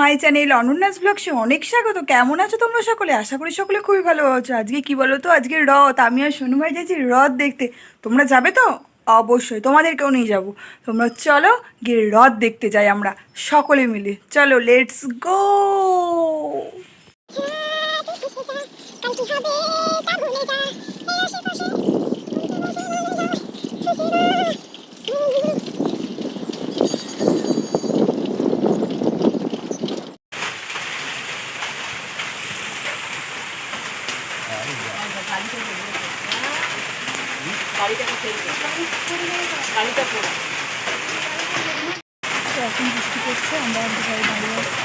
My channel অনন্যাস ব্লগসে অনেক স্বাগত। কেমন আছো তোমরা সকলে? আশা করি সকলে খুবই ভালো আছো। আজকে কি বলো তো আজকে রথ। আমি আর সোনু ভাই যাচ্ছি রথ দেখতে। তোমরা যাবে তো? অবশ্যই। তোমাদেরকেও নিয়ে যাব। তোমরা চলো গিয়ে রথ দেখতে যাই আমরা সকলে মিলে। চলো লেটস গো এখন বৃষ্টি পড়ছে আমরা অন্ধকারে দাঁড়িয়ে আছি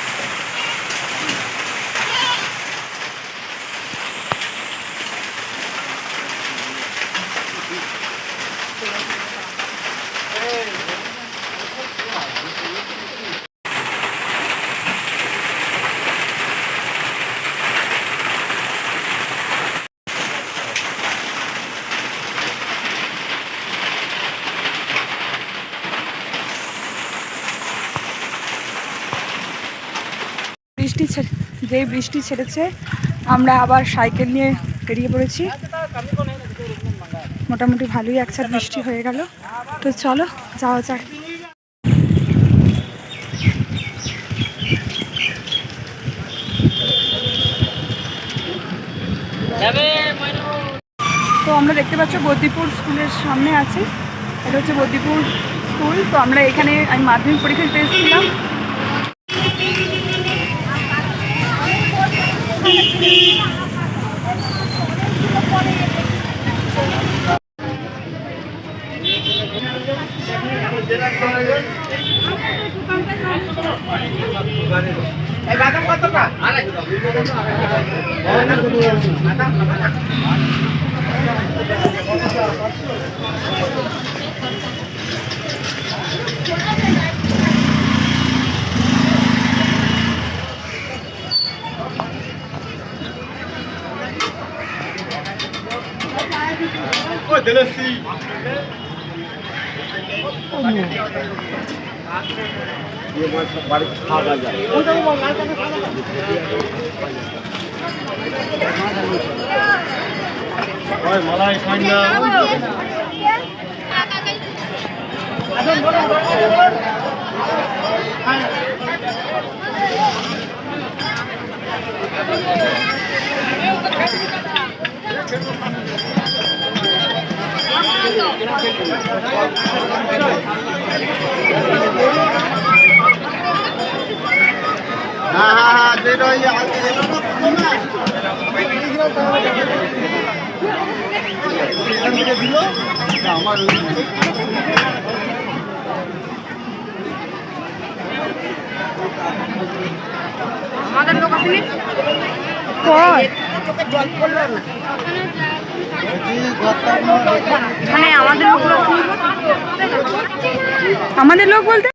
বৃষ্টি ছেড়ে যেই বৃষ্টি ছেড়েছে, আমরা আবার সাইকেল নিয়ে বেরিয়ে পড়েছি। মোটামুটি ভালোই একসাথে বৃষ্টি হয়ে গেল। তো চলো, যাওয়া যাক। তো আমরা দেখতে পাচ্ছ বদ্দিপুর স্কুলের সামনে আছি। এটা হচ্ছে বদ্দিপুর স্কুল। তো আমরা এখানে আমি মাধ্যমিক পরীক্ষা দিতে এসেছিলাম। মালাই খাই না হ্যাঁ হ্যাঁ হ্যাঁ যেটা ওই আগে যেটা না এখান থেকে না, আমার ওই- কয় লোকগুলো আমাদের লোক বলতে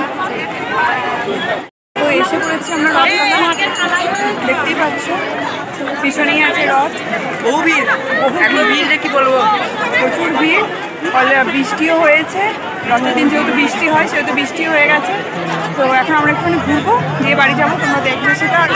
তো এসে পড়েছি আমরা পাচ্ছ পিছনেই আছে রথ বহু ভিড় এত ভিড় কি বলব? প্রচুর ভিড়। ফলে বৃষ্টিও হয়েছে। রথের দিন যেহেতু বৃষ্টি হয়, সেহেতু বৃষ্টি হয়ে গেছে। তো এখন আমরা একটুখানি ঘুরবো দিয়ে বাড়ি যাব, তোমরা দেখবে সেটা আর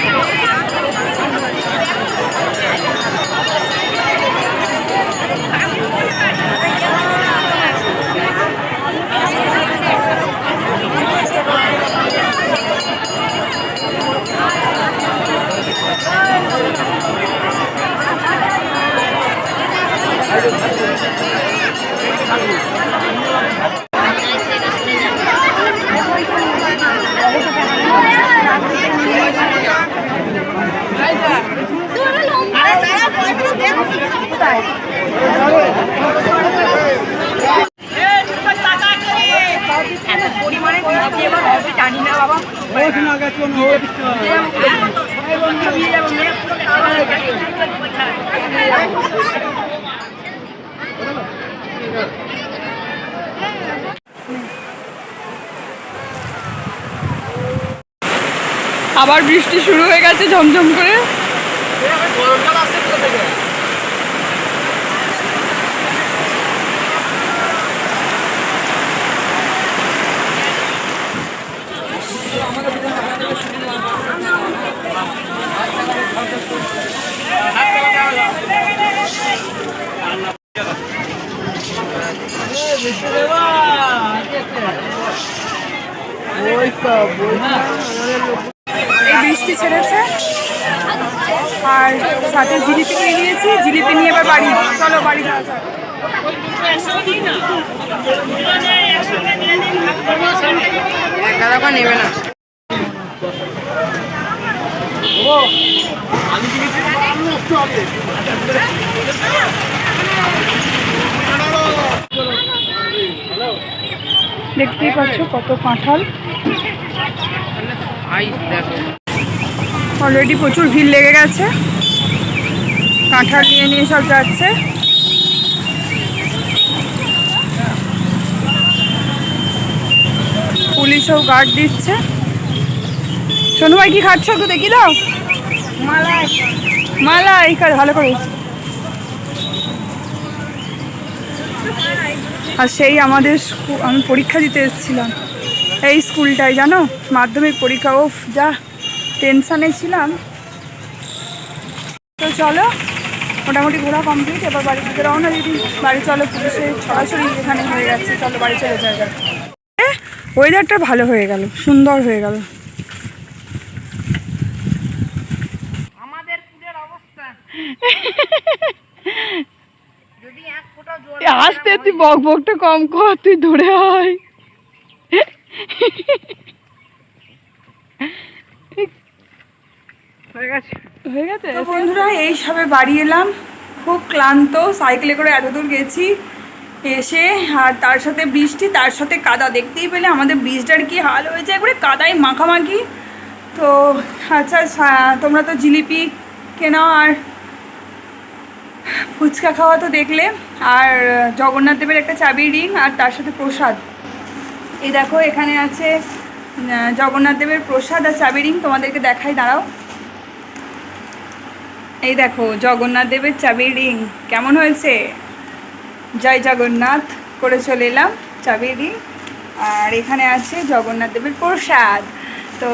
পরিমাণে বৃষ্টি এবার হবে জানি না বাবা আবার বৃষ্টি শুরু হয়ে গেছে ঝমঝম করে। বৃষ্টি ছেড়েছে। আর সাথে জিলিপি নিয়ে নিয়েছি। জিলিপি নিয়ে এবার বাড়ি চলো, বাড়ি যাওয়া যাক। নেবে না দেখতেই পাচ্ছ কত কাঁঠাল। দেখো। অলরেডি প্রচুর ভিড় লেগে গেছে। কাঁঠাল নিয়ে নিয়ে সব যাচ্ছে। পুলিশও গার্ড দিচ্ছে। সোনু ভাই কি খাচ্ছ একটু দেখি দাও। মালাই। মালাই কার ভালো করে। আর সেই আমাদের আমি পরীক্ষা দিতে এসেছিলাম। এই স্কুলটায় জানো? মাধ্যমিক পরীক্ষা ও যা। টেনশানে ছিলাম। তো চলো মোটামুটি ঘোরা কমপ্লিট এবার বাড়ির দিকে রওনা দিদি বাড়ি চলো পুলিশে ছড়াছড়ি এখানে হয়ে যাচ্ছে চলো বাড়ি চলে যাওয়া যাক ওয়েদারটা ভালো হয়ে গেল সুন্দর হয়ে গেল। আসতে তুই বক বকটা কম কর তুই দূরে হয় হয়ে গেছে। হয়ে গেছে? বন্ধুরা এই সবে বাড়ি এলাম। খুব ক্লান্ত সাইকেলে করে এত দূর গেছি এসে আর তার সাথে বৃষ্টি তার সাথে কাদা। দেখতেই পেলে আমাদের ব্রিজটার কি হাল হয়েছে একবারে কাদায় মাখামাখি। তো আচ্ছা তোমরা তো জিলিপি কেনা আর ফুচকা খাওয়া তো দেখলে। আর জগন্নাথ দেবের একটা চাবি রিং আর তার সাথে প্রসাদ। এই দেখো এখানে আছে জগন্নাথ দেবের প্রসাদ আর চাবি রিং। তোমাদেরকে দেখাই দাঁড়াও। এই দেখো, জগন্নাথ দেবের চাবির রিং কেমন হয়েছে? জয় জগন্নাথ, করে চলে এলাম চাবির রিং আর এখানে আছে জগন্নাথ দেবের প্রসাদ। তো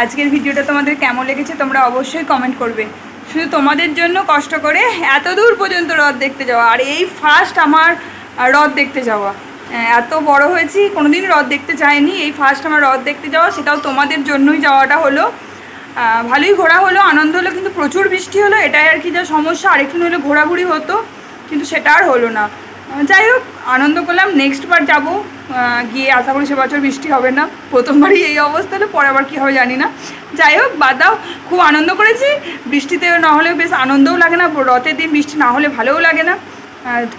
আজকের ভিডিওটা তোমাদের কেমন লেগেছে তোমরা অবশ্যই কমেন্ট করবে। শুধু তোমাদের জন্য কষ্ট করে এত দূর পর্যন্ত রথ দেখতে যাওয়া আর এই ফার্স্ট আমার রথ দেখতে যাওয়া। এত বড় হয়েছি, কোনোদিন রথ দেখতে যাইনি। এই ফার্স্ট আমার রথ দেখতে যাওয়া, সেটাও তোমাদের জন্যই যাওয়াটা হলো। ভালোই ঘোরা হলো, আনন্দ হলো, কিন্তু প্রচুর বৃষ্টি হলো, এটাই আর কি যা সমস্যা। আরেকটু হলে ঘোরাঘুরি হতো, কিন্তু সেটা আর হলো না। যাই হোক, আনন্দ করলাম নেক্সট বার যাব। গিয়ে আশা করি সে বছর বৃষ্টি হবে না। প্রথমবারই এই অবস্থা হলে, পরের আবার কী হবে জানি না। যাই হোক, বাদ দাও, খুব আনন্দ করেছি। বৃষ্টিতে না হলেও বেশ আনন্দও লাগে না, রথের দিন বৃষ্টি না হলে ভালোও লাগে না।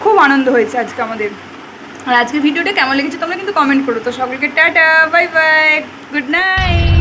খুব আনন্দ হয়েছে আজকে আমাদের। আর আজকের ভিডিওটা কেমন লেগেছে তোমরা কিন্তু কমেন্ট করো। তো সকলকে tata bye bye good night